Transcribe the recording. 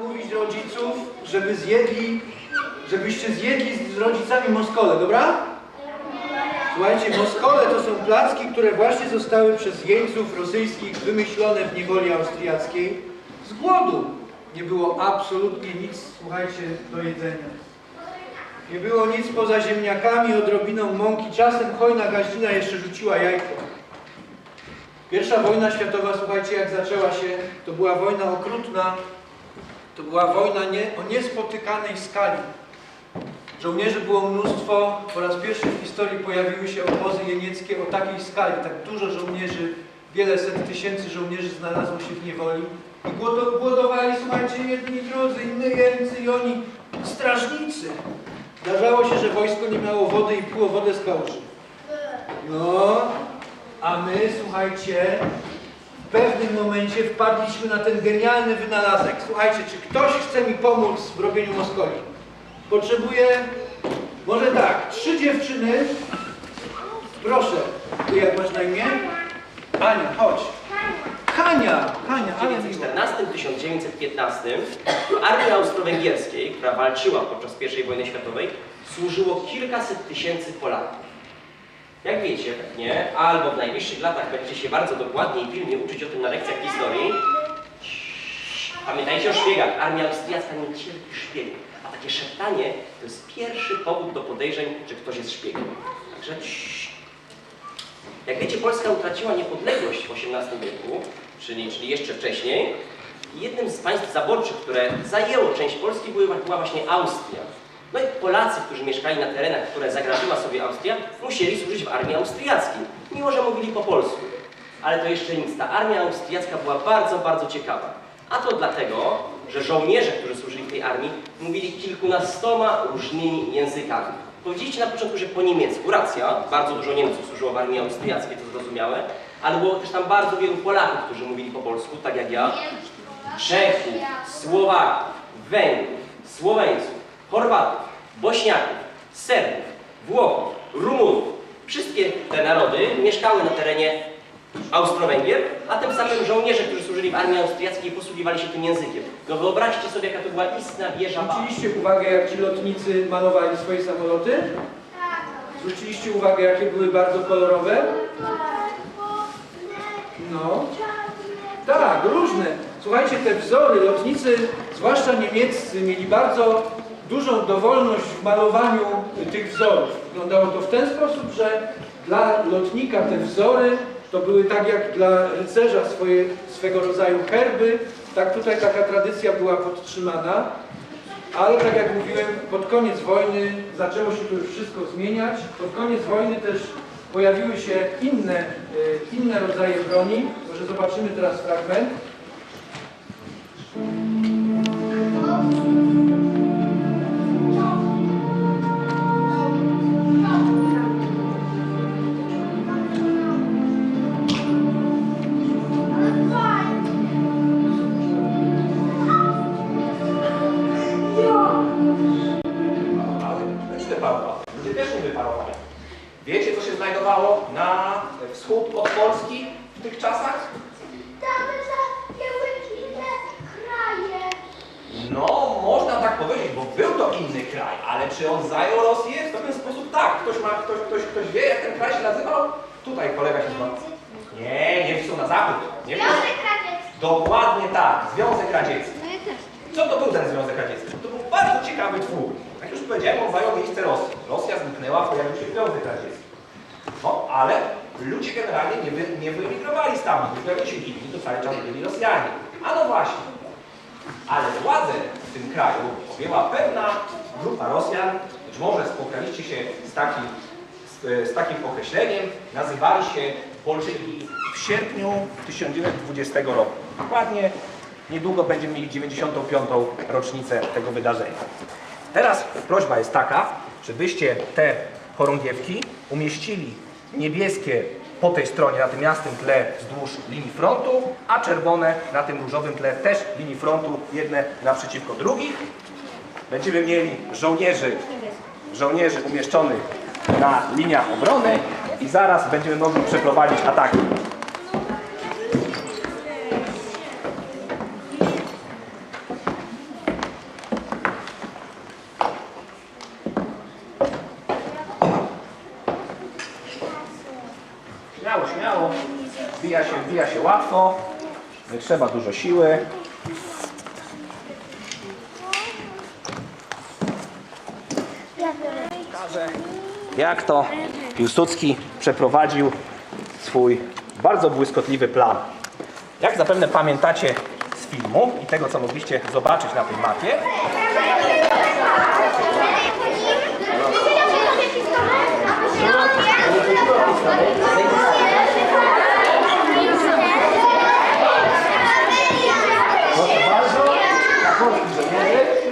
namówić rodziców, żeby zjedli, żebyście zjedli z rodzicami moskole, dobra? Słuchajcie, moskole to są placki, które właśnie zostały przez jeńców rosyjskich wymyślone w niewoli austriackiej z głodu. Nie było absolutnie nic, słuchajcie, do jedzenia. Nie było nic poza ziemniakami, odrobiną mąki. Czasem hojna gaździna jeszcze rzuciła jajko. Pierwsza wojna światowa, słuchajcie, jak zaczęła się, to była wojna okrutna. To była wojna nie, o niespotykanej skali. Żołnierzy było mnóstwo. Po raz pierwszy w historii pojawiły się obozy jenieckie o takiej skali. Tak dużo żołnierzy, wiele set tysięcy żołnierzy znalazło się w niewoli. I głodo- głodowali, słuchajcie, jedni drudzy, inni jeńcy i oni, strażnicy. Zdarzało się, że wojsko nie miało wody i piło wodę z kałuży. No, a my, słuchajcie, pewnym momencie wpadliśmy na ten genialny wynalazek. Słuchajcie, czy ktoś chce mi pomóc w robieniu moskoli? Potrzebuję, może tak, trzy dziewczyny. Proszę, ty jak masz na imię? Ania, chodź. Hania, Hania, ale miło. 1914-1915 w armii austro-węgierskiej, która walczyła podczas I wojny światowej, służyło kilkaset tysięcy Polaków. Jak wiecie pewnie, albo w najbliższych latach będziecie się bardzo dokładnie i pilnie uczyć o tym na lekcjach historii, pamiętajcie o szpiegach. Armia austriacka nie cierpi szpiegów, a takie szeptanie to jest pierwszy powód do podejrzeń, że ktoś jest szpiegiem. Także jak wiecie, Polska utraciła niepodległość w XVIII wieku, czyli, czyli jeszcze wcześniej. Jednym z państw zaborczych, które zajęło część Polski, była właśnie Austria. No i Polacy, którzy mieszkali na terenach, które zagrażyła sobie Austria, musieli służyć w armii austriackiej, mimo że mówili po polsku. Ale to jeszcze nic. Ta armia austriacka była bardzo, bardzo ciekawa. A to dlatego, że żołnierze, którzy służyli w tej armii, mówili kilkunastoma różnymi językami. Powiedzieliście na początku, że po niemiecku, racja, bardzo dużo Niemców służyło w armii austriackiej, to zrozumiałe, ale było też tam bardzo wielu Polaków, którzy mówili po polsku, tak jak ja, Czechów, Słowaków, Węgrów, Słoweńców, Chorwatów, Bośniaków, Serbów, Włochów, Rumunów. Wszystkie te narody mieszkały na terenie Austro-Węgier, a tym samym żołnierze, którzy służyli w armii austriackiej, posługiwali się tym językiem. No wyobraźcie sobie, jaka to była istna wieża. Zwróciliście uwagę, jak ci lotnicy malowali swoje samoloty? Zwróciliście uwagę, jakie były bardzo kolorowe? No. Tak, różne. Słuchajcie, te wzory, lotnicy, zwłaszcza niemieccy, mieli bardzo dużą dowolność w malowaniu tych wzorów. Wyglądało to w ten sposób, że dla lotnika te wzory to były tak jak dla rycerza swoje, swego rodzaju herby, tak tutaj taka tradycja była podtrzymana. Ale tak jak mówiłem, pod koniec wojny zaczęło się to już wszystko zmieniać. Pod koniec wojny też pojawiły się inne, e, inne rodzaje broni. Może zobaczymy teraz fragment. Na wschód od Polski w tych czasach? Tam zajęły inne kraje. No, można tak powiedzieć, bo był to inny kraj, ale czy on zajął Rosję? W pewien sposób tak. Ktoś, ma, ktoś, ktoś, ktoś wie, jak ten kraj się nazywał? Tutaj kolega się nazywa. Nie, Niemcy są na zachód. Nie Związek Radziecki. Dokładnie tak, Związek Radziecki. Co to był ten Związek Radziecki? To był bardzo ciekawy twór. Jak już powiedziałem, on zajął miejsce Rosji. Rosja zniknęła, pojawił się Związek Radziecki. No, ale ludzie generalnie nie, wy, nie wyemigrowali stamtąd. Pojawili się inni, to cały czas byli Rosjanie. A no właśnie. Ale władzę w tym kraju objęła pewna grupa Rosjan, być może spotkaliście się z takim, z, z takim określeniem, nazywali się Bolszewiki w sierpniu 1920 roku. Dokładnie niedługo będziemy mieli 95. rocznicę tego wydarzenia. Teraz prośba jest taka, żebyście te chorągiewki umieścili niebieskie po tej stronie, na tym jasnym tle wzdłuż linii frontu, a czerwone na tym różowym tle też linii frontu, jedne naprzeciwko drugich. Będziemy mieli żołnierzy, żołnierzy umieszczonych na liniach obrony i zaraz będziemy mogli przeprowadzić ataki. Rozwija się łatwo, nie trzeba dużo siły. Jak to Piłsudski przeprowadził swój bardzo błyskotliwy plan. Jak zapewne pamiętacie z filmu i tego, co mogliście zobaczyć na tej mapie, Ja confident,